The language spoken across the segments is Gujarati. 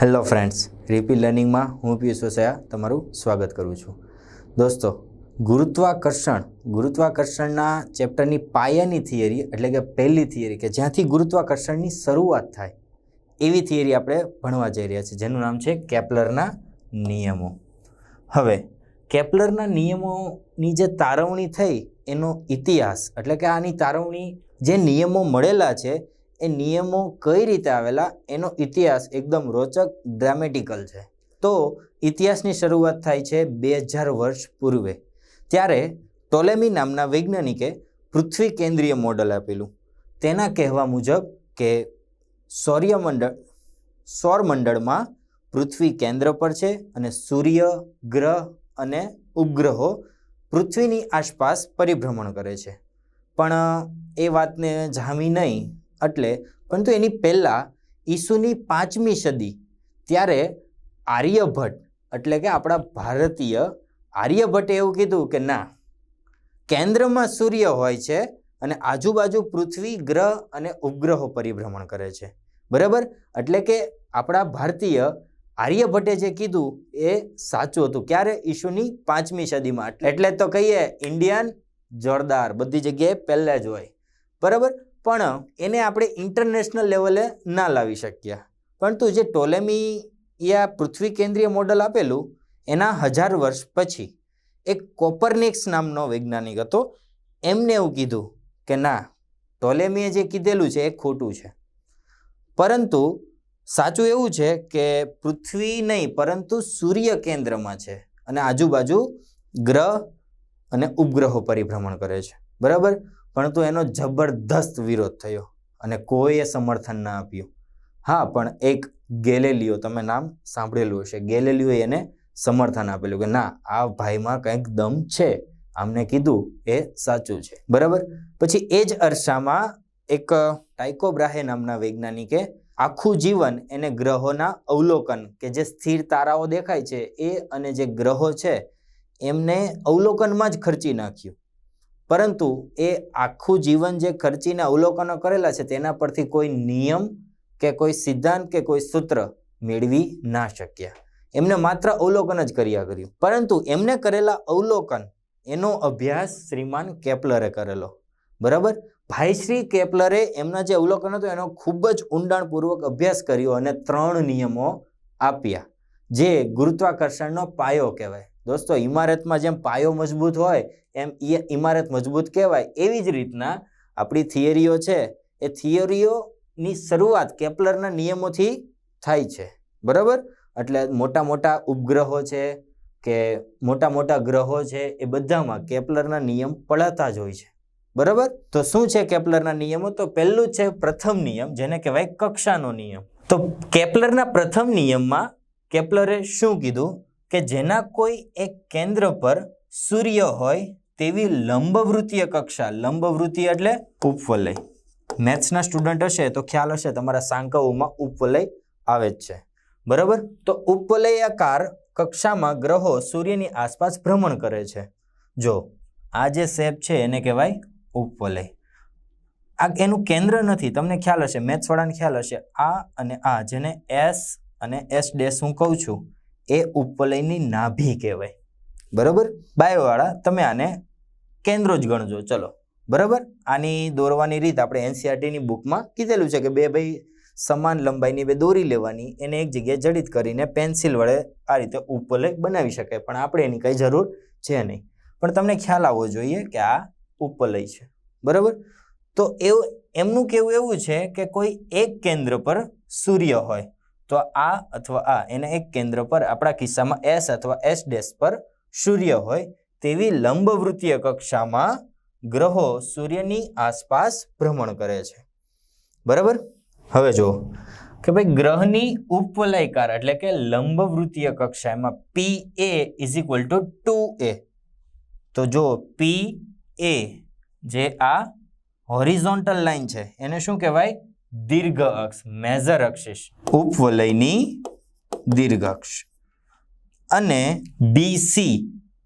હેલો ફ્રેન્ડ્સ રીપી લર્નિંગમાં હું પિયુષ વસયા તમારું સ્વાગત કરું છું. દોસ્તો, ગુરુત્વાકર્ષણ, ગુરુત્વાકર્ષણના ચેપ્ટરની પાયાની થિયરી એટલે કે પહેલી થિયરી કે જ્યાંથી ગુરુત્વાકર્ષણની શરૂઆત થાય, એવી થિયરી આપણે ભણવા જઈ રહ્યા છીએ, જેનું નામ છે કેપ્લરના નિયમો. હવે, કેપ્લરના નિયમોની જે તારવણી થઈ, એનો ઇતિહાસ એટલે કે આની તારવણી જે નિયમો મળેલા છે એ નિયમો કઈ રીતે આવેલા? એનો ઇતિહાસ એકદમ રોચક ડ્રામેટિકલ છે. તો ઇતિહાસની શરૂઆત થાય છે બે હજાર વર્ષ પૂર્વે. ત્યારે ટોલેમી નામના વૈજ્ઞાનિકે પૃથ્વી કેન્દ્રીય મોડલ આપેલું. તેના કહેવા મુજબ કે સૌર્યમંડળ સૌરમંડળમાં પૃથ્વી કેન્દ્ર પર છે અને સૂર્ય, ગ્રહ અને ઉપગ્રહો પૃથ્વીની આસપાસ પરિભ્રમણ કરે છે. પણ એ વાતને જામી નહીં. એટલે પરંતુ એની પહેલાં ઈસુની પાંચમી સદી, ત્યારે આર્યભટ્ટ, એટલે કે આપણા ભારતીય આર્યભટ્ટે એવું કીધું કે ના, કેન્દ્રમાં સૂર્ય હોય છે અને આજુબાજુ પૃથ્વી, ગ્રહ અને ઉપગ્રહો પરિભ્રમણ કરે છે. બરાબર? એટલે કે આપણા ભારતીય આર્યભટ્ટે જે કીધું એ સાચું હતું. ક્યારે? ઈસુની પાંચમી સદીમાં. એટલે તો કહીએ, ઇન્ડિયન જોરદાર. બધી જગ્યાએ પહેલાં જ હોય. બરાબર? પણ એને આપણે ઇન્ટરનેશનલ લેવલે ના લાવી શક્યા પરંતુ જે ટોલેમી યા પૃથ્વી કેન્દ્રીય મોડલ આપેલું, એના હજાર વર્ષ પછી એક કોપરનિક્સ નામનો વૈજ્ઞાનિક હતો. એમને એવું કીધું કે ના ટોલેમીએ જે કીધેલું છે એ ખોટું છે. પરંતુ સાચું એવું છે કે પૃથ્વી નહીં, પરંતુ સૂર્ય કેન્દ્રમાં છે અને આજુબાજુ ગ્રહ અને ઉપગ્રહો પરિભ્રમણ કરે છે. બરાબર? પરંતુ એનો જબરદસ્ત વિરોધ થયો અને કોઈએ સમર્થન ના આપ્યું. હા, પણ એક ગેલેલિયો, તમે નામ સાંભળેલું હશે. ગેલેલિયોએ એને સમર્થન આપેલું કે ના, આ ભાઈમાં કંઈક દમ છે. આમને કીધું એ સાચું છે. બરાબર? પછી એ જ અરસામાં એક ટાઇકો બ્રાહે નામના વૈજ્ઞાનિકે આખું જીવન એને ગ્રહોના અવલોકન કે જે સ્થિર તારાઓ દેખાય છે એ અને જે ગ્રહો છે એમને અવલોકનમાં જ ખર્ચી નાખ્યું. પરંતુ એ આખું જીવન જે ખર્ચીને અવલોકનો કરેલા છે, તેના પરથી કોઈ નિયમ કે કોઈ સિદ્ધાંત કે કોઈ સૂત્ર મેળવી ના શક્યા. એમને માત્ર અવલોકન જ કર્યા કર્યું. પરંતુ એમને કરેલા અવલોકન, એનો અભ્યાસ શ્રીમાન કેપ્લરે કરેલો. બરાબર? ભાઈશ્રી કેપલરે એમના જે અવલોકન હતું, એનો ખૂબ જ ઊંડાણપૂર્વક અભ્યાસ કર્યો અને ત્રણ નિયમો આપ્યા. જે ગુરુત્વાકર્ષણનો પાયો કહેવાય. દોસ્તો ઇમારતમાં જેમ પાયો મજબૂત હોય એમ ઇમારત મજબૂત કહેવાય એવી જ રીતના આપણી થિયરીઓ છે, એ થિયરીઓની શરૂઆત કેપ્લરના નિયમોથી થાય છે. બરાબર? એટલે મોટા મોટા ઉપગ્રહો છે કે મોટા મોટા ગ્રહો છે, એ બધામાં કેપ્લરના નિયમ પડાતા જ હોય છે. બરાબર? તો શું છે કેપ્લરના નિયમો? તો પહેલું છે પ્રથમ નિયમ, જેને કહેવાય કક્ષાનો નિયમ. તો કેપ્લરના પ્રથમ નિયમમાં કેપ્લરે શું કીધું? કે જેના કોઈ એક કેન્દ્ર પર સૂર્ય હોય તેવી લંબવૃત્તીય કક્ષા લંબવૃત્તીય એટલે ઉપવલય. મેથ્સના સ્ટુડન્ટ હશે તો ખ્યાલ હશે તમારા સાંકવોમાં ઉપવલય આવે જ છે. બરાબર? તો ઉપવલયાકાર કક્ષામાં ગ્રહો સૂર્યની આસપાસ ભ્રમણ કરે છે. જો, આ જે શેપ છે એને કહેવાય ઉપવલય. આ એનું કેન્દ્ર નથી, તમને ખ્યાલ હશે, મેથ્સવાળાને ખ્યાલ હશે. આ અને આ, જેને એસ અને એસ ડેસ હું કહું છું, એ ઉપવલયની નાભી કહેવાય. બરાબર? બાયોવાળા, તમે આને કેન્દ્રો જ ગણજો. ચલો. બરાબર? આની દોરવાની રીત આપણે એનસીઆરટીની બુકમાં કીધેલું છે કે બે ભાઈ સમાન લંબાઈની બે દોરી લેવાની, એને એક જગ્યાએ જડિત કરીને પેન્સિલ વડે આ રીતે ઉપલેખ બનાવી શકાય. પણ આપણે એની કંઈ જરૂર છે નહીં. પણ તમને ખ્યાલ આવવો જોઈએ કે આ ઉપલય છે. બરાબર? તો એવું, એમનું કહેવું એવું છે કે કોઈ એક કેન્દ્ર પર સૂર્ય હોય, તો આ અથવા આ, એને એક કેન્દ્ર પર આપણા કિસ્સામાં એસ અથવા એસ ડેશ પર સૂર્ય હોય તેવી લંબવૃત્તીય કક્ષામાં ગ્રહો સૂર્યની આસપાસ ભ્રમણ કરે છે. બરાબર? હવે જુઓ. કે ભાઈ ગ્રહની ઉપવલયકાર એટલે કે લંબવૃત્તીય કક્ષા, એમાં P A is equal to two A તો જો પી એ જે આ હોરિઝોન્ટલ લાઈન છે, એને શું કહેવાય? દીર્ઘ અક્ષ મેજર અક્ષિસ ઉપવલયની દીર્ઘ અક્ષ. અને બીસી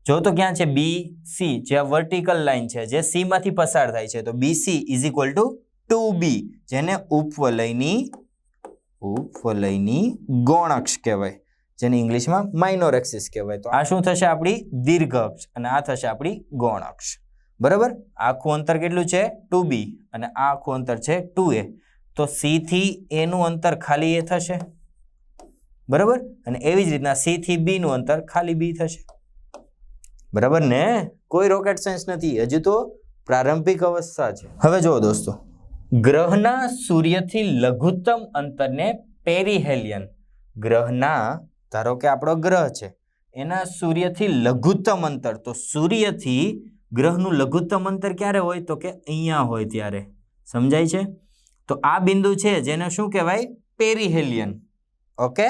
જો તો ક્યાં છે? બી સી જે આ વર્ટિકલ લાઈન છે, જે સી માંથી પસાર થાય છે, તો BC is equal to two B જેને ઉપવલયની ઉપવલયની ગૌણ અક્ષ કહેવાય, જેને ઇંગ્લિશમાં માઇનોર એક્સિસ કહેવાય. તો આ શું થશે? આપણી દીર્ઘ અક્ષ અને આ થશે આપણી ગૌણ અક્ષ બરાબર? આખું અંતર કેટલું છે? ટુ બી અને આ આખું અંતર છે ટુ એ તો સી થી એનું અંતર ખાલી એ થશે? બરાબર? અને એવી જ રીતના સી થી બી નું અંતર ખાલી બી થશે. બરાબર ને? કોઈ રોકેટ સાયન્સ નથી. હજુ તો પ્રારંભિક અવસ્થા છે. હવે જુઓ દોસ્તો. ગ્રહના સૂર્યથી લઘુત્તમ અંતરને પેરીહેલિયન. ગ્રહના, ધારો કે આપણો ગ્રહ છે, એના સૂર્યથી લઘુત્તમ અંતર. તો સૂર્યથી ગ્રહનું લઘુત્તમ અંતર ક્યારે હોય? તો કે અહીંયા હોય ત્યારે. સમજાય છે? તો આ બિંદુ છે જેને શું કહેવાય? પેરીહેલિયન. ઓકે?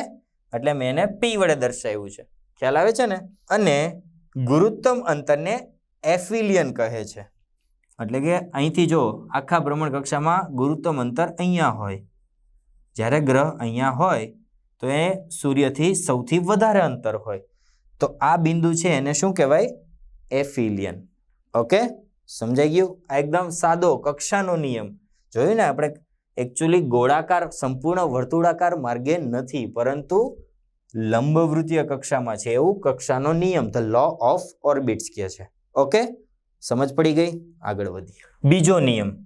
એટલે મેં એને પી વડે દર્શાવ્યું છે. ખ્યાલ આવે છે ને? અને ગુરુત્તમ અંતરને એફિલિયન કહે છે. એટલે કે અહીંથી જો આખા ભ્રમણ કક્ષામાં ગુરુત્તમ અંતર અહીંયા હોય, જ્યારે ગ્રહ અહીંયા હોય, તો એ સૂર્યથી સૌથી વધારે અંતર હોય. તો આ બિંદુ છે એને શું કહેવાય? એફિલિયન. ઓકે? સમજાઈ ગયું? આ એકદમ સાદો કક્ષાનો નિયમ. જોયું ને આપણે? એકચ્યુઅલી ગોળાકાર, સંપૂર્ણ વર્તુળાકાર માર્ગે નથી, પરંતુ લંબવૃત્તીય કક્ષામાં છે એવું કક્ષાનો નિયમ ધ લો ઓફ ઓર્બિટ્સ કહે છે. ઓકે સમજ પડી ગઈ? આગળ વધીએ. બીજો નિયમ.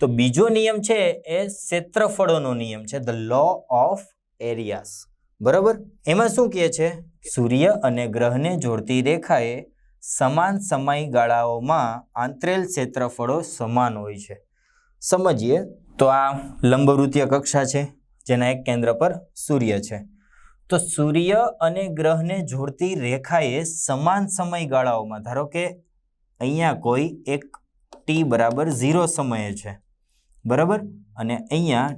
તો બીજો નિયમ છે એ ક્ષેત્રફળોનો નિયમ છે ધ લો ઓફ એરિયાસ બરાબર? એમાં શું કહે છે? સૂર્ય અને ગ્રહને જોડતી રેખાએ સમાન સમયગાળાઓમાં આંતરેલ ક્ષેત્રફળો સમાન હોય છે. સમજીએ? તો આ લંબવૃત્તીય કક્ષા છે, જેના એક કેન્દ્ર પર સૂર્ય છે. તો સૂર્ય અને ગ્રહને જોડતી રેખાએ સમાન સમયગાળાઓમાં, ધારો કે અહીંયા કોઈ એક ટી બરાબર ઝીરો સમયે છે, બરાબર? અને અહીંયા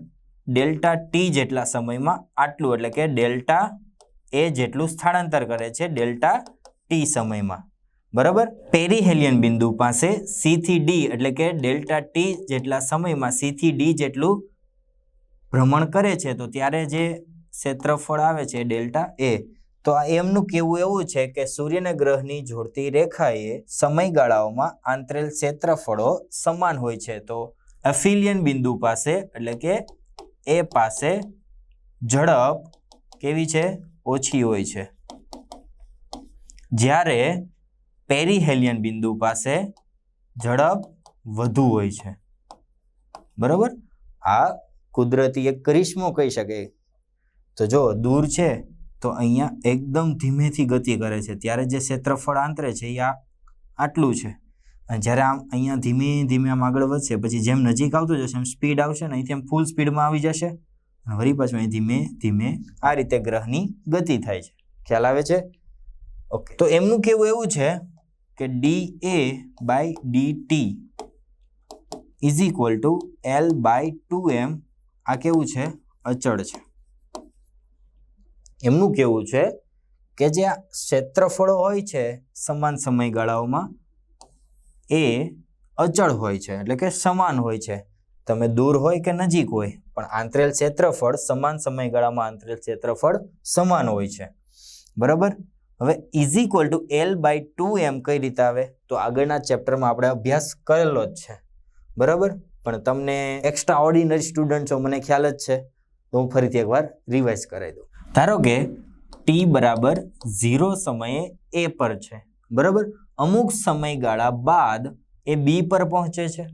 ડેલ્ટા ટી જેટલા સમયમાં આટલું, એટલે કે ડેલ્ટા એ જેટલું સ્થળાંતર કરે છે ડેલ્ટા ટી સમયમાં, બરાબર? પેરીહેલિયન બિંદુ પાસે સીથી ડી, એટલે કે ડેલ્ટા ટી જેટલા સમયમાં સીથી ડી જેટલું ભ્રમણ કરે છે, તો ત્યારે જે ક્ષેત્રફળ આવે છે ડેલ્ટા એ. તો આ એમનું કહેવું એવું છે કે સૂર્યના ગ્રહની જોડતી રેખાએ સમયગાળાઓમાં આંતરેલ ક્ષેત્રફળો સમાન હોય છે. તો એફિલિયન બિંદુ પાસે, એટલે કે એ પાસે ઝડપ કેવી છે? ઓછી હોય છે. જ્યારે પેરીહેલિયન બિંદુ પાસે ઝડપ વધુ હોય છે. બરાબર? આ કુદરતી એક કરિશ્મો કહી શકે તો જો દૂર છે, તો અહીંયા એકદમ ધીમેથી ગતિ કરે છે. ત્યારે જે ક્ષેત્રફળ આંતરે છે, એ આ આટલું છે. અને જ્યારે આમ અહીંયા ધીમે ધીમે આમ આગળ વધશે, પછી જેમ નજીક આવતું જશે, એમ સ્પીડ આવશે ને અહીંથી એમ ફૂલ સ્પીડમાં આવી જશે. અને વળી પાછું અહીં ધીમે ધીમે આ રીતે ગ્રહની ગતિ થાય છે. ખ્યાલ આવે છે? ઓકે. તો એમનું કેવું એવું છે કે D A by D T is equal to L by two M આ કેવું છે? અચળ છે. એમનું કહેવું છે કે જે ક્ષેત્રફળો હોય છે સમાન સમયગાળાઓમાં, એ અચળ હોય છે, એટલે કે સમાન હોય છે. તમે દૂર હોય કે નજીક હોય, પણ આંતરેલ ક્ષેત્રફળ સમાન સમયગાળામાં આંતરેલ ક્ષેત્રફળ સમાન હોય છે. બરાબર? હવે is equal to L by two M કઈ રીતે આવે? તો આગળના ચેપ્ટરમાં આપણે અભ્યાસ કરેલો જ છે. બરાબર? પણ તમને એક્સ્ટ્રા ઓર્ડિનરી સ્ટુડન્ટ છો મને ખ્યાલ જ છે. તો હું ફરીથી એકવાર રિવાઇઝ કરાવી દઉં. ધારો કે ટી બરાબર ઝીરો સમયે એ પર છે, બરાબર? અમુક સમયગાળા બાદ એ બી પર પહોંચે છે,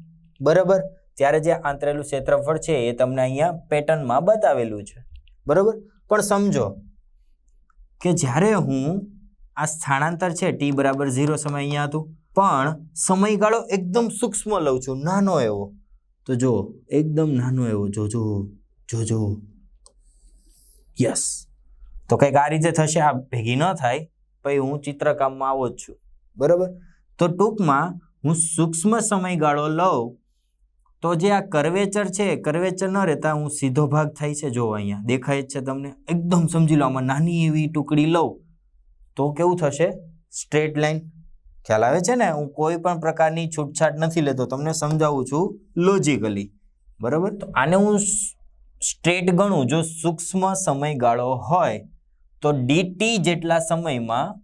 બરાબર? ત્યારે જે આંતરેલું ક્ષેત્રફળ છે એ તમને અહીંયા પેટર્નમાં બતાવેલું છે, બરાબર? પણ સમજો કે જ્યારે હું આ સ્થાનાંતર છે ટી બરાબર ઝીરો સમય અહીંયા હતું, પણ સમયગાળો એકદમ સૂક્ષ્મ લઉં છું, નાનો એવો. તો જો એકદમ નાનો એવો, જોજો જોજો. યસ તો કંઈક આ રીતે થશે આ ભેગી ન થાય પછી હું ચિત્રકામમાં આવો જ છું. બરાબર? તો ટૂંકમાં હું સૂક્ષ્મ સમયગાળો લઉં તો જે આ કરવેચર છે કર્વેચર ન રહેતા હું સીધો ભાગ થાય છે. જો અહીંયા દેખાય છે તમને એકદમ સમજી લો આમાં નાની એવી ટુકડી લઉં તો કેવું થશે? Straight line. ખ્યાલ આવે છે ને? હું કોઈ પણ પ્રકારની છૂટછાટ નથી લેતો તમને સમજાવું છું લોજિકલી બરાબર? તો આને હું સ્ટ્રેટ ગણું. જો સૂક્ષ્મ સમયગાળો હોય તો ડીટી જેટલા સમયમાં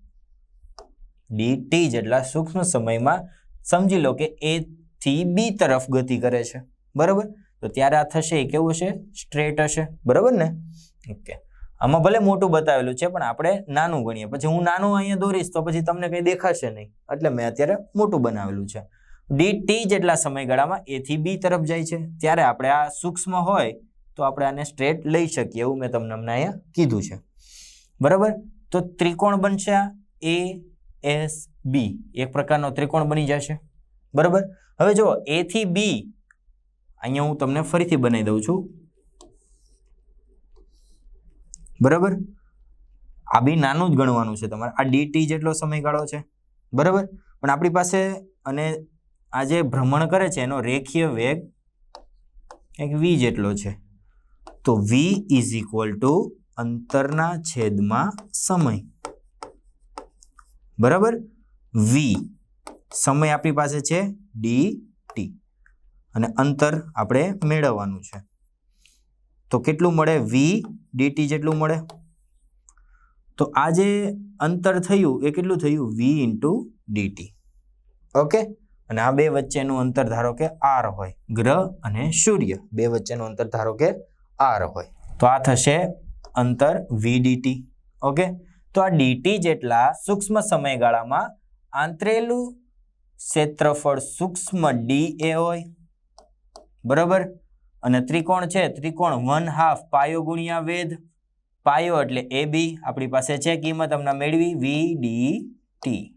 ડીટી જેટલા સૂક્ષ્મ સમયમાં સમજી લો કે એ થી બી તરફ ગતિ કરે છે. બરાબર? તો ત્યારે આ થશે, એ કેવું હશે? સ્ટ્રેટ હશે. બરાબર ને? ઓકે આમાં ભલે મોટું બતાવેલું છે, પણ આપણે નાનું ગણીએ. પછી હું નાનું અહીંયા દોરીશ, તો પછી તમને કંઈ દેખાશે નહીં. એટલે મેં અત્યારે મોટું બનાવેલું છે. ડી ટી જેટલા સમયગાળામાં એ થી બી તરફ જાય છે. ત્યારે આપણે આ સૂક્ષ્મ હોય, તો આપણે આને સ્ટ્રેટ લઈ શકીએ, એવું મેં તમને હમણાં અહીંયા કીધું છે. બરાબર? તો ત્રિકોણ બનશે આ એ એસ બી એક પ્રકારનો ત્રિકોણ બની જશે. બરાબર? હવે જો એ થી બી અહીંયા હું તમને ફરીથી બનાવી દઉં છું. બરાબર? આ બી નાનું જ ગણવાનું છે તમારે. આ ડીટી જેટલો સમયગાળો છે. બરાબર? પણ આપણી પાસે અને આ જે ભ્રમણ કરે છે, એનો રેખીય વેગ એક વી જેટલો છે. તો વી ઇઝ ઇક્વલ ટુ અંતરના છેદમાં સમય. બરાબર? વી સમય આપણી પાસે છે ડી ટી અને અંતર આપણે મેળવવાનું છે. તો કેટલું મળે? વી ડીટી જેટલું મળે. તો આ જે અંતર થયું એ કેટલું થયું? V into DT okay? અને આ બે વચ્ચેનું અંતર ધારો કે આર હોય. ગ્રહ અને સૂર્ય. બે વચ્ચેનું અંતર ધારો કે આર હોય. તો આ થશે અંતર વી ડીટી ઓકે તો આ ડીટી જેટલા સૂક્ષ્મ સમયગાળામાં આંતરેલું ક્ષેત્રફળ સૂક્ષ્મ ડી એ હોય. બરાબર? અને ત્રિકોણ છે, ત્રિકોણ વન હાફ પાયો ગુણ્યા વેદ પાયો એટલે એ બી આપણી પાસે છે કિંમત હમણાં મેળવી વી ડી ટી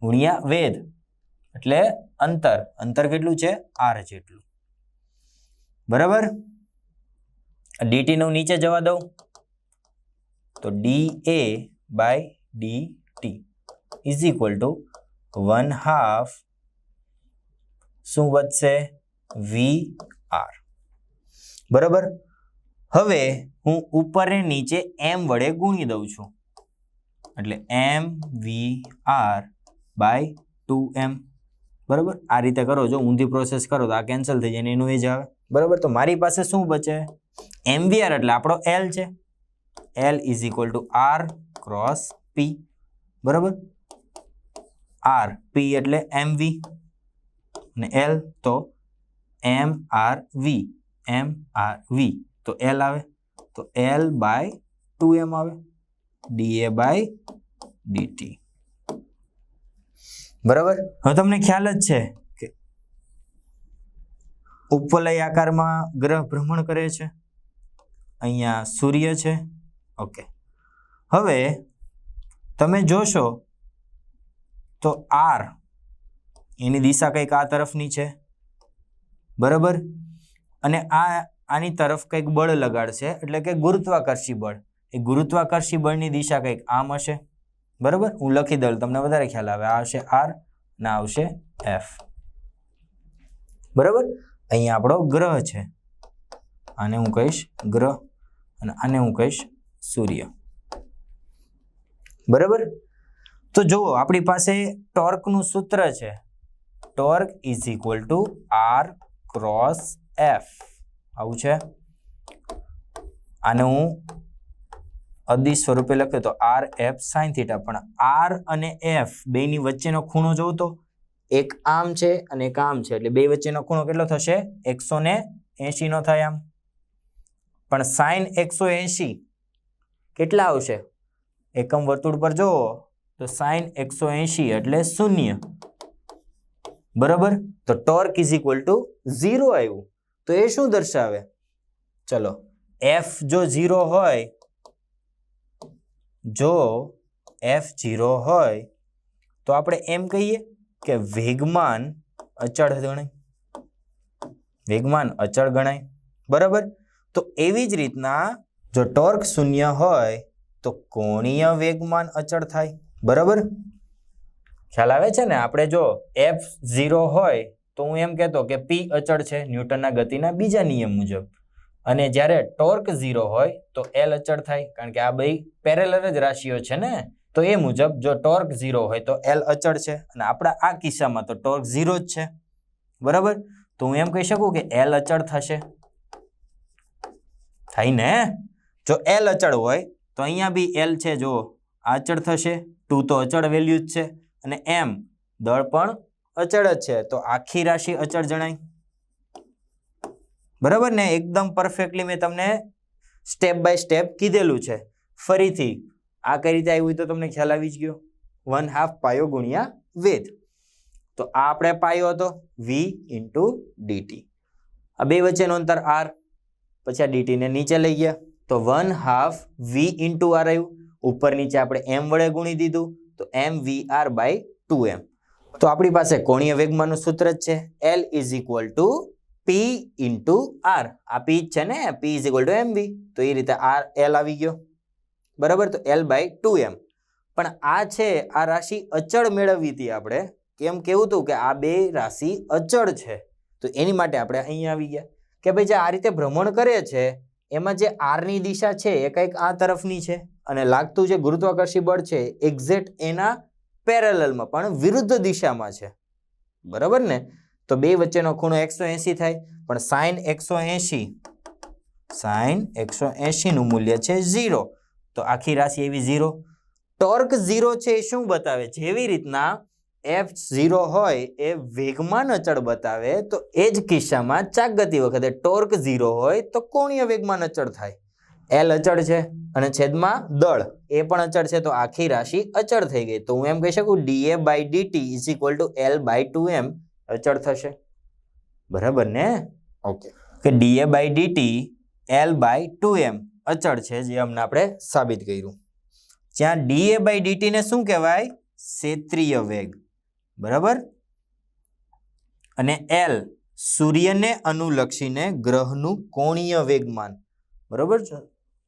ગુણ્યા વેદ એટલે અંતર. અંતર કેટલું છે? આર જેટલું. બરાબર? ડીટી નું નીચે જવા દઉં. તો D A by D T is equal to one half શું વધશે? વી આર બરાબર? હવે હું ઉપર નીચે એમ વડે ગુણી દઉં છું. એટલે M V R by two M બરાબર? આ રીતે કરો. જો ઊંધી પ્રોસેસ કરો તો આ કેન્સલ થઈ જાય એનું એ જ આવે. બરાબર? તો મારી પાસે શું બચે? એમવીઆર એટલે આપણો એલ છે. L is equal to R cross P બરાબર? આર પી એટલે એમ વી અને એલ તો એમ આર વી એમ આર વી તો એલ આવે? તો એલ બાય ટુ એમ આવે. ડી એ બાય ડીટી બરાબર? હવે તમને ખ્યાલ જ છે કે ઉપવલય આકારમાં ગ્રહ ભ્રમણ કરે છે. અહીંયા સૂર્ય છે. ઓકે. હવે તમે જોશો તો આર એની દિશા કંઈક આ તરફની છે. બરાબર? અને આ આની તરફ કંઈક બળ લગાડશે, એટલે કે ગુરુત્વાકર્ષી બળ. એ ગુરુત્વાકર્ષી બળની દિશા કંઈક આમ હશે. બરાબર? હું લખી દઉં, તમને વધારે ખ્યાલ આવે. આ આવશે આર ને આવશે એફ. બરાબર? અહીંયા આપણો ગ્રહ છે. આને હું કહીશ ગ્રહ અને આને હું કહીશ સૂર્ય. બરાબર? તો જુઓ, આપણી પાસે ટોર્કનું સૂત્ર છે. Torque is equal to R cross F આવું છે? આને હું અદિશ સ્વરૂપે લખ્યો તો આર એફ સાઇન થીટા પણ આર અને એફ બેની વચ્ચેનો ખૂણો જોઉં તો? એક આમ છે અને એક આમ છે. એટલે બે વચ્ચેનો ખૂણો કેટલો થશે? એકસો ને એંશીનો થાય આમ. પણ સાઈન એકસો એંશી કેટલા આવશે? એકમ વર્તુળ પર જુઓ, તો સાઈન એકસો એંશી એટલે શૂન્ય. બરાબર? તો torque is equal to zero આવ્યું. તો એ શું દર્શાવે? ચલો એફ જો ઝીરો હોય, જો એફ ઝીરો હોય, તો આપણે એમ કહીએ કે વેગમાન અચળ ગણાય. વેગમાન અચળ ગણાય. બરાબર? તો એવી જ રીતના જો ટોર્ક શૂન્ય હોય, તો કોણીય વેગમાન અચળ થાય. બરાબર? ખ્યાલ આવે છે ને? આપણે જો એફ ઝીરો હોય, તો હું એમ કહેતો કે પી અચળ છે ન્યૂટનના ગતિના બીજા નિયમ મુજબ. અને જ્યારે ટોર્ક ઝીરો હોય, તો એલ અચળ થાય. કારણ કે આ બે પેરેલર જ રાશિઓ છે ને? તો એ મુજબ જો ટોર્ક ઝીરો હોય, તો એલ અચળ છે. અને આપણા આ કિસ્સામાં તો ટોર્ક ઝીરો જ છે. બરાબર? તો હું એમ કહી શકું કે એલ અચળ થશે. થાય ને? જો એલ અચળ હોય, તો અહીંયા બી એલ છે, જો અચળ થશે, ટુ તો અચળ વેલ્યુ જ છે, અને એમ દળ પણ અચળ જ છે, તો આખી રાશિ અચળ જણાય. બરાબર ને? એકદમ પરફેક્ટલી મેં તમને સ્ટેપ બાય સ્ટેપ કીધેલું છે. ફરીથી, આ કઈ રીતે આવ્યું તો તમને ખ્યાલ આવી જ ગયો. વન હાફ પાયો ગુણ્યા વેધ. તો આ આપણે પાયો હતો વી ઇન્ટુ ડીટી આ બે વચ્ચેનો અંતર આર પછી આ ડીટીને નીચે લઈ ગયા. તો one half V into R આવ્યું ઉપર નીચે આપણે એમ વડે ગુણી દીધું, તો M V R by two M. તો આપણી પાસે કોણીય વેગમાનું સૂત્ર જ છે. L is equal to P into R આ પી છે ને? P is equal to M V તો એ રીતે આર એલ આવી ગયો. બરાબર? તો એલ બાય ટુ એમ. પણ આ છે, આ રાશિ અચળ મેળવવી હતી આપણે. કેમ કેવું હતું કે આ બે રાશિ અચળ છે. તો એની માટે આપણે અહીંયા આવી ગયા. કે ભાઈ જે આ રીતે ભ્રમણ કરે છે એમાં જે આરની દિશા છે એ કંઈક આ તરફની છે અને લાગતું જે ગુરુત્વાકર્ષી બળ છે એક્ઝેક્ટ એના પેરેલલમાં પણ વિરુદ્ધ દિશામાં છે. બરાબર ને? તો બે વચ્ચેનો ખૂણો એકસો એંસી થાય, પણ સાઇન એકસો એંશી સાઈન એકસો એંશીનું મૂલ્ય છે ઝીરો તો આખી રાશિ એવી ઝીરો ટોર્ક ઝીરો છે એ શું બતાવે? જેવી રીતના એફ ઝીરો હોય એ વેગમાન અચળ બતાવે તો એ જ કિસ્સામાં ચાક ગતિ વખતે ટોર્ક ઝીરો હોય તો કોણીય વેગમાન અચળ થાય. એલ અચળ છે અને છેદમાં દળ. એ પણ અચળ છે તો આખી રાશિ અચળ થઈ ગઈ. તો હું એમ કહી શકું DA by DT is equal to L by two M અચળ થશે. બરાબર ને? ઓકે કે DA by DT L by two M અચળ છે જે અમને આપણે સાબિત કર્યું. જ્યાં ડીએ બાય ડીટીને શું કહેવાય? ક્ષેત્રીય વેગ. બરાબર? અને એલ સૂર્યને અનુલક્ષીને ગ્રહનું કોણીય વેગમાન. બરાબર છે?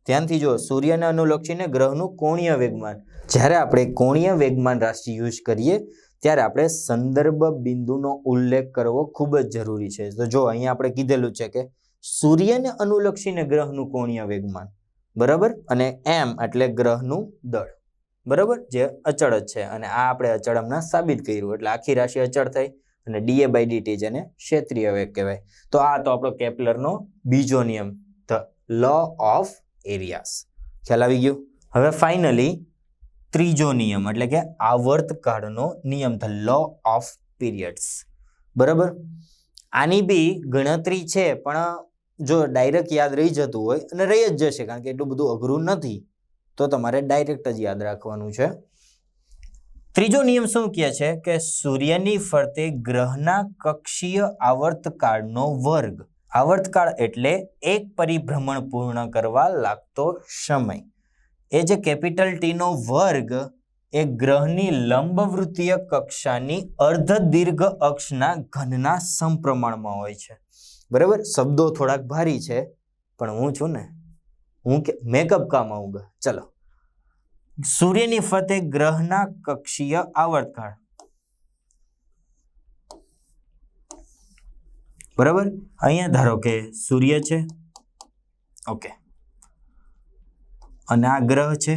ધ્યાનથી જો સૂર્યને અનુલક્ષીને ગ્રહનું કોણીય વેગમાન. જ્યારે આપણે કોણીય વેગમાન રાશિ યુઝ કરીએ, ત્યારે આપણે સંદર્ભ બિંદુનો ઉલ્લેખ કરવો ખૂબ જ જરૂરી છે. તો જો અહીંયા આપણે કીધેલું છે કે સૂર્યને અનુલક્ષીને ગ્રહનું કોણીય વેગમાન. બરાબર? અને એમ એટલે ગ્રહનું દળ. બરાબર? જે અચળ જ છે. અને આ આપણે અચળ હમણાં સાબિત કર્યું. એટલે આખી રાશિ અચળ થઈ અને ડીએ બાય ડીટી જેને ક્ષેત્રીય વેગ કહેવાય. તો આ તો આપણો કેપ્લરનો બીજો નિયમ, ધ લો ઓફ એરિયાસ ખ્યાલ આવી ગયું? હવે ફાઇનલી ત્રીજો નિયમ, એટલે કે આવર્તકાળનો નિયમ, ધ લો ઓફ પીરિયડ્સ. બરાબર? આની બી ગણતરી છે, પણ જો ડાયરેક્ટ યાદ રહી જતું હોય અને રહી જ જશે, કારણ કે એટલું બધું અઘરું નથી. તો તમારે ડાયરેક્ટ જ યાદ રાખવાનું છે. ત્રીજો નિયમ શું કહે છે? કે સૂર્યની ફરતે ગ્રહના કક્ષીય આવર્તકાળનો વર્ગ. આવર્તકાળ એટલે એક પરિભ્રમણ પૂર્ણ કરવા લાગતો સમય. એ જે કેપિટલ ટીનો વર્ગ, એ ગ્રહની લંબવૃત્તીય કક્ષાની અર્ધ દીર્ઘ અક્ષના ઘનના સમપ્રમાણમાં હોય છે. બરાબર? શબ્દો થોડાક ભારી છે, પણ હું છું ને. હું કે મેકઅપ કામ આઉંગા ચલો. સૂર્યની ફરતે ગ્રહના કક્ષીય આવર્તકાળ. બરાબર? અહીંયા ધારો કે સૂર્ય છે. ઓકે. અને આ ગ્રહ છે.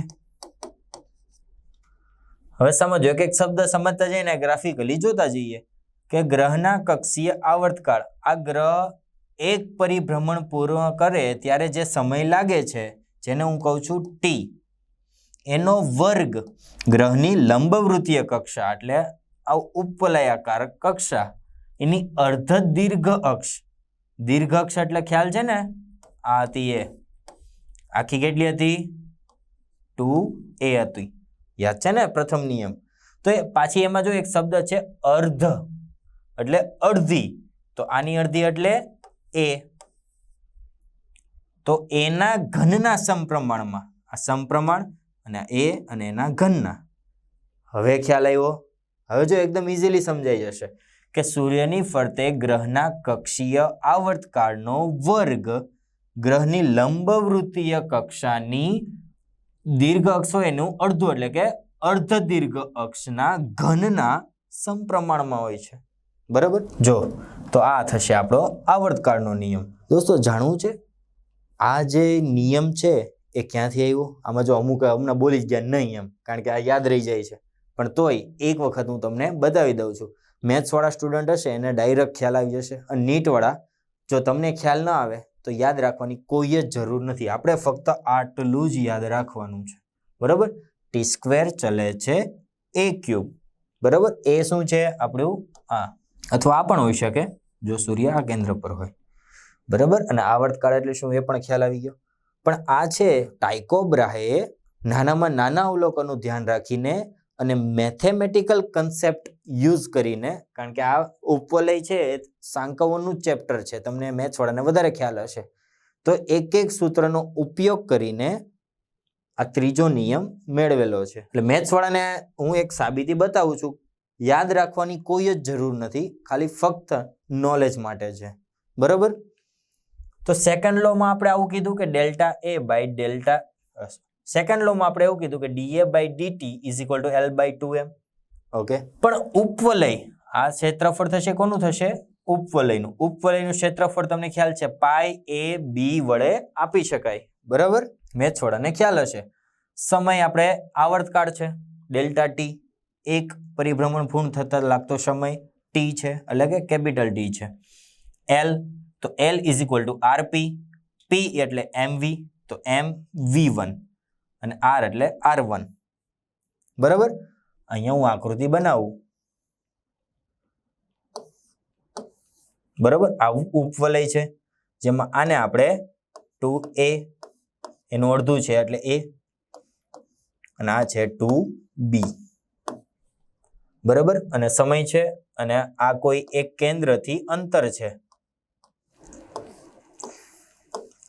હવે સમજો એક એક શબ્દ સમજતા જઈને ગ્રાફિકલી જોતા જઈએ કે ગ્રહના કક્ષીય આવર્તકાળ. આ ગ્રહ એક પરિભ્રમણ પૂર્ણ કરે ત્યારે જે સમય લાગે છે, જેને હું કહું છું ટી એનો વર્ગ ગ્રહની લંબવૃત્તીય કક્ષા એટલે આ ઉપલયાકાર કક્ષા, એની અર્ધ દીર્ઘ અક્ષ. દીર્ઘ અક્ષ એટલે ખ્યાલ છે ને? આ હતી એ. આખી કેટલી હતી? ટુ એ હતી. યાદ છે ને પ્રથમ નિયમ? તો એ પાછી એમાં જો એક શબ્દ છે અર્ધ, એટલે અડધી. તો આની અડધી એટલે એ. તો એના ઘનના સમપ્રમાણમાં, આ સમપ્રમાણ અને એ અને એના ઘનના. હવે ખ્યાલ આવ્યો? હવે જો એકદમ ઇઝીલી સમજાઈ જશે કે સૂર્યની ફરતે ગ્રહના કક્ષીય આવર્તકાળનો વર્ગ, ગ્રહની લંબવૃત્તીય કક્ષાની દીર્ઘ અક્ષો એનું અડધું એટલે કે અર્ધ દીર્ઘ અક્ષના ઘનના સમપ્રમાણમાં હોય છે. બરાબર? જો, તો આ થશે આપણો આવર્તકાળનો નિયમ. દોસ્તો, જાણવું છે? આ જે નિયમ છે, એ ક્યાંથી આવ્યો? આમાં જો અમુક હમણાં બોલી જ ગયા, નહીં એમ, કારણ કે આ યાદ રહી જાય છે. પણ તોય એક વખત હું તમને બતાવી દઉં છું. મેથ્સવાળા સ્ટુડન્ટ હશે, એને ડાયરેક્ટ ખ્યાલ આવી જશે. અને નીટવાળા, જો તમને ખ્યાલ ન આવે, તો યાદ રાખવાની કોઈ જ જરૂર નથી. આપણે ફક્ત આટલું જ યાદ રાખવાનું છે. બરાબર? ટી સ્ક્વેર ચલે છે એ ક્યુબ. બરાબર? એ શું છે? આપણું આ અથવા આ પણ હોઈ શકે, જો સૂર્ય આ કેન્દ્ર પર હોય. બરાબર? અને આવર્તકાળ એટલે શું? એ પણ ખ્યાલ આવી ગયો. પણ આ છે, ટાઇકોબ્રાહે નાનામાં નાના અવલોકનનું ધ્યાન રાખીને અને મેથેમેટિકલ કન્સેપ્ટ યુઝ કરીને, કારણ કે આ ઉપવલય છે સાંકવોનું ચેપ્ટર છે. તમને મેથ્સવાળાને વધારે ખ્યાલ હશે. તો એક એક સૂત્રનો ઉપયોગ કરીને આ ત્રીજો નિયમ મેળવેલો છે. એટલે મેથ્સવાળાને હું એક સાબિતી બતાવું છું. યાદ રાખવાની કોઈ જ જરૂર નથી ખાલી ફક્ત નોલેજ માટે છે. બરાબર? તો સેકન્ડ લોમાં આપણે આવું કીધું કે delta A by delta second લોમાં આપણે એવું કીધું કે DA by DT is equal to L by two M okay પણ ઉપવલય આ ક્ષેત્રફળ થશે કોનું થશે? ઉપવલયનું. ઉપવલયનું ક્ષેત્રફળ તમને ખ્યાલ છે પાય એ બી વડે આપી શકાય. બરાબર? મેથ્સ વાળાને ખ્યાલ હશે. સમય આપણે આવર્તકાળ છે ડેલ્ટા ટી. એક પરિભ્રમણ પૂર્ણ થતા લાગતો સમય ટી છે, એટલે કે કેપિટલ ટી છે. એલ તો L is equal to RP P એટલે એમવી તો એમ વી વન અને આર એટલે આર વન બરાબર? અહીંયા હું આકૃતિ બનાવું. બરાબર? આવું ઉપવલય છે, જેમાં આને આપણે ટુ એ એનું અડધું છે, એટલે એ અને આ છે ટુ બી બરાબર? અને સમય છે અને આ કોઈ એક કેન્દ્રથી અંતર છે.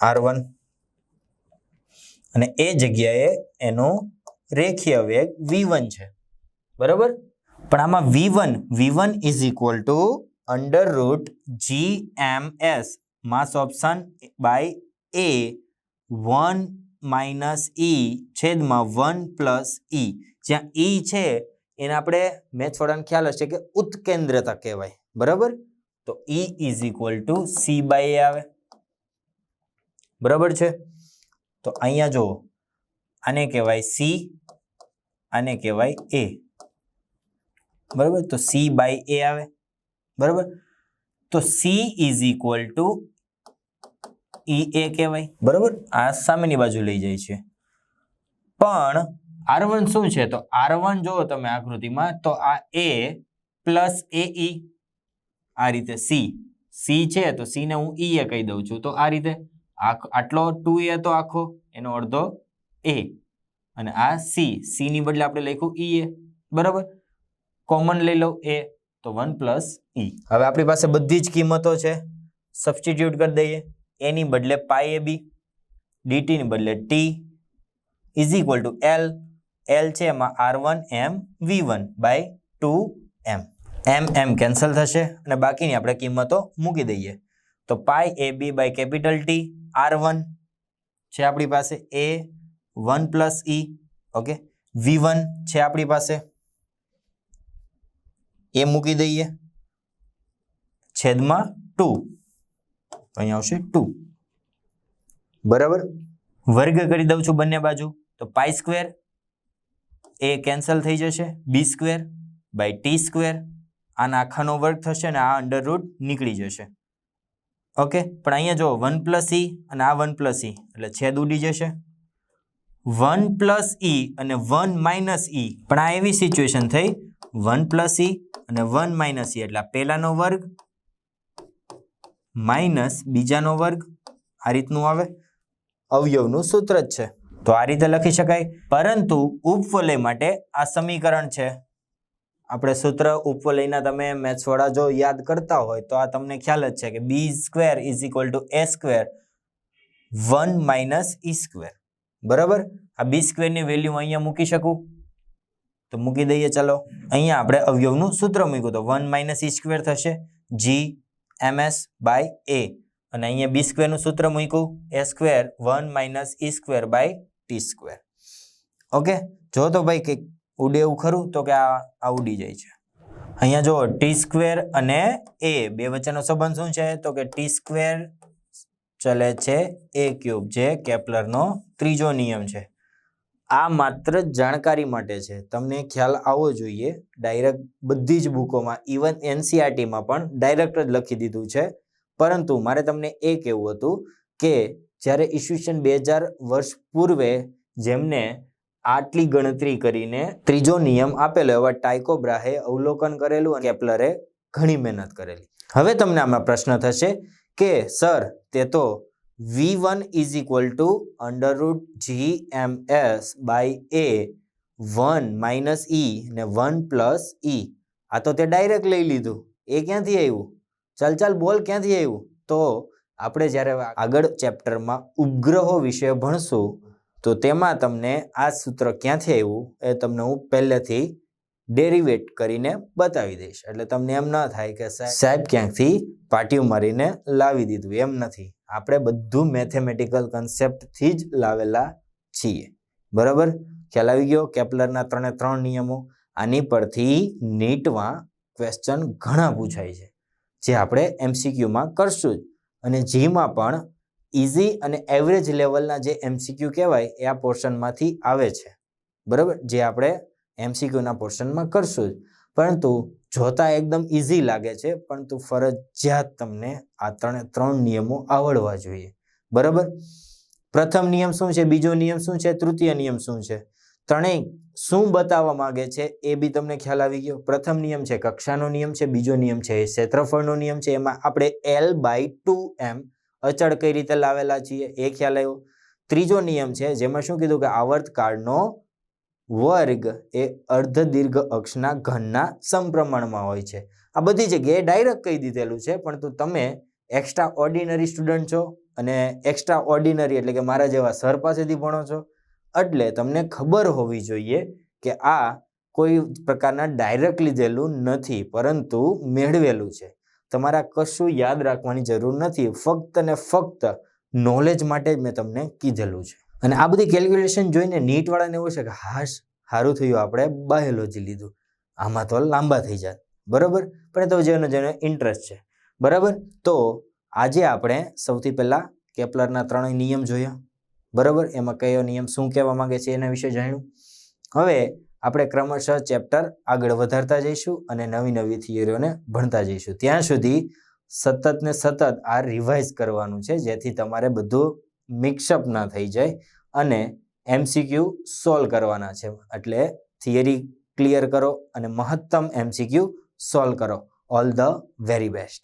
R one. અને એ જગ્યાએ એનો રેખીય વેગ વી વન છે. બરાબર? પણ આમાં V one V one is equal to under root G M S mass option by A one minus E છેદમાં વન પ્લસ ઈ જ્યાં ઈ છે એને આપણે મેથ્સ વાળાને ખ્યાલ હશે કે ઉત્કેન્દ્રતા કહેવાય. બરાબર? તો E is equal to C by આવે. બરાબર છે? તો અહીંયા જુઓ. આને કહેવાય સી આને કહેવાય એ બરાબર? તો સી બાય એ આવે. બરાબર? તો C is equal to E A કહેવાય. બરાબર? આ સામેની બાજુ લઈ જાય છે. પણ આર વન શું છે? તો આર વન જુઓ તમે આકૃતિમાં, તો આ એ પ્લસ એ ઈ આ રીતે સી સી છે, તો સી ને હું ઈ એ કહી દઉં છું. તો આ રીતે આટલો ટુ એ હતો આખો, એનો અડધો એ અને આ સી સી ની બદલે આપણે લખ્યું ઈ એ. બરાબર? કોમન લઈ લો એ તો વન પ્લસ ઈ હવે આપણી પાસે બધી જ કિંમતો છે. સબસ્ટિટ્યુટ કરી દઈએ. એની બદલે પાઈ એ બી ડીટીની બદલે T is equal to L L છે એમાં R one M V one by two M M M cancel થશે અને બાકીની આપણે કિંમતો મૂકી દઈએ. તો pi A B by capital T R one છે આપણી પાસે A one plus E okay V one છે આપણી પાસે. એ મૂકી દઈએ. છેદમાં ટુ અહીંયા આવશે ટુ બરાબર? વર્ગ કરી દઉં છું બંને બાજુ. તો પાઈ સ્ક્વેર એ કેન્સલ થઈ જશે. B square by T square આના આખાનો વર્ગ થશે અને આ અંડર રૂટ નીકળી જશે. ઓકે પણ અહીંયા જો વન પ્લસ ઈ અને આ વન પ્લસ ઈ એટલે છેદ ઉડી જશે. વન પ્લસ ઈ અને વન માઇનસ ઈ પણ આ એવી સિચ્યુએશન થઈ. વન પ્લસ ઈ અને વન માઇનસ ઈ એટલે પહેલાનો વર્ગ માઇનસ બીજાનો વર્ગ. આ રીતનું આવે. અવયવનું સૂત્ર જ છે. તો આ રીતે લખી શકાય. પરંતુ ઉપવલય માટે આ સમીકરણ છે. આપણે સૂત્ર ઉપવલયના તમે મેથ્સ વાળા જો યાદ કરતા હોય તો આ તમને ખ્યાલ જ છે કે B square is equal to A square one minus E square બરાબર? આ બી સ્ક્વેરની વેલ્યુ અહીંયા મૂકી શકું? તો મૂકી દઈએ, ચલો. અહીંયા આપણે અવયવનું સૂત્ર મૂક્યું તો વન માઇનસ ઈ સ્ક્વેર થશે. જી એમ એસ બાય એ અને અહીંયા બી સ્ક્વેરનું સૂત્ર મૂક્યું. A square one minus E square by T square okay જો તો ભાઈ કંઈક ઉડે એવું ખરું તો કે આ ઉડી જાય છે. અહીંયા જો ટી સ્ક્વેર અને એ બે વચ્ચેનો સંબંધ શું છે? તો કે ટી સ્ક્વેર ચલે છે એ ક્યુબ જે કેપ્લરનો ત્રીજો નિયમ છે. આ માત્ર જાણકારી માટે છે. તમને ખ્યાલ આવવો જોઈએ. ડાયરેક્ટ બધી જ બુકોમાં ઇવન એનસીઆરટીમાં પણ ડાયરેક્ટ જ લખી દીધું છે. પરંતુ મારે તમને એ કહેવું હતું કે જ્યારે ઈસવીસન બે હજાર વર્ષ પૂર્વે જેમને આટલી ગણતરી કરીને ત્રીજો નિયમ આપેલો એવા ટાઇકોબ્રાહે અવલોકન કરેલું અને કેપ્લરે ઘણી મહેનત કરેલી. હવે તમને આમાં પ્રશ્ન થશે કે, સર, તે તો V one is equal to under root G M S by A one minus E ને વન પ્લસ ઈ. આ તો તે ડાયરેક્ટ લઈ લીધું. એ ક્યાંથી આવ્યું? ચાલ ચાલ બોલ ક્યાંથી આવ્યું? તો આપણે જ્યારે આગળ ચેપ્ટરમાં ઉપગ્રહો વિશે ભણશું, તો તેમાં તમને આ સૂત્ર ક્યાંથી આવ્યું એ તમને હું પહેલેથી ડેરિવેટ કરીને બતાવી દઈશ. એટલે તમને એમ ન થાય કે સાહેબ ક્યાંકથી પાટિયું મારીને લાવી દીધું, એમ નથી. આપણે બધું મેથેમેટિકલ કન્સેપ્ટથી જ લાવેલા છીએ. બરાબર? ખ્યાલ આવી ગયો? કેપ્લરના ત્રણે ત્રણ નિયમો. આની પરથી નીટમાં ક્વેશ્ચન ઘણા પૂછાય છે, જે આપણે એમસીક્યુમાં કરશું જ. અને જીમાં પણ ઇઝી અને એવરેજ લેવલના જે એમસીક્યુ કહેવાય, એ આ પોર્શનમાંથી આવે છે. બરાબર? જે આપણે એમસીક્યુના પોર્શનમાં કરશું જ. પરંતુ જોતા એકદમ ઇઝી લાગે છે, પરંતુ ફરજિયાત તમને આ ત્રણે, ત્રણ નિયમો આવડવા જોઈએ. બરાબર? પ્રથમ નિયમ શું છે? બીજો નિયમ શું છે? તૃતીય નિયમ શું છે? ત્રણેય શું બતાવવા માંગે છે એ બી તમને ખ્યાલ આવી ગયો. પ્રથમ નિયમ છે, કક્ષાનો નિયમ છે, બીજો નિયમ છે ક્ષેત્રફળનો નિયમ છે, એમાં આપણે એલ બાય ટુ એમ અચળ કઈ રીતે લાવેલા છીએ એ ખ્યાલ આવ્યો. ત્રીજો નિયમ છે, જેમાં શું કીધું કે આવર્તકાળનો વર્ગ એ અર્ધ દીર્ઘ અક્ષના ઘનના સમપ્રમાણમાં હોય છે. આ બધી જગ્યાએ ડાયરેક્ટ કહી દીધેલું છે, પરંતુ તમે એક્સ્ટ્રા ઓર્ડિનરી સ્ટુડન્ટ છો અને એક્સ્ટ્રા ઓર્ડિનરી એટલે કે મારા જેવા સર પાસેથી ભણો છો એટલે તમને ખબર હોવી જોઈએ કે આ કોઈ પ્રકારના ડાયરેક્ટ લીધેલું નથી, પરંતુ મેળવેલું છે. તમારા કશું યાદ રાખવાની જરૂર નથી. ફક્ત ને ફક્ત નોલેજ માટે જ મેં તમને કીધેલું છે. અને આ બધી કેલ્ક્યુલેશન જોઈને નીટવાળાને એવું છે કે, હાશ સારું થયું, આપણે બાયોલોજી લીધું. આમાં તો લાંબા થઈ જાય. બરાબર? પણ તો જેનો જેનો ઇન્ટરેસ્ટ છે. બરાબર? તો આજે આપણે સૌથી પહેલાં કેપ્લરના ત્રણેય નિયમ જોયા. બરાબર? એમાં કયો નિયમ શું કહેવા માંગે છે એના વિશે જાણ્યું? હવે આપણે ક્રમશઃ ચેપ્ટર આગળ વધારતા જઈશું અને નવી નવી થિયરીઓને ભણતા જઈશું. ત્યાં સુધી સતત ને સતત આ રિવાઇઝ કરવાનું છે, જેથી તમારે બધું મિક્સઅપ ના થઈ જાય અને એમસીક્યુ સોલ્વ કરવાના છે. એટલે થિયરી ક્લિયર કરો અને મહત્તમ એમસીક્યુ સોલ્વ કરો. All the very best.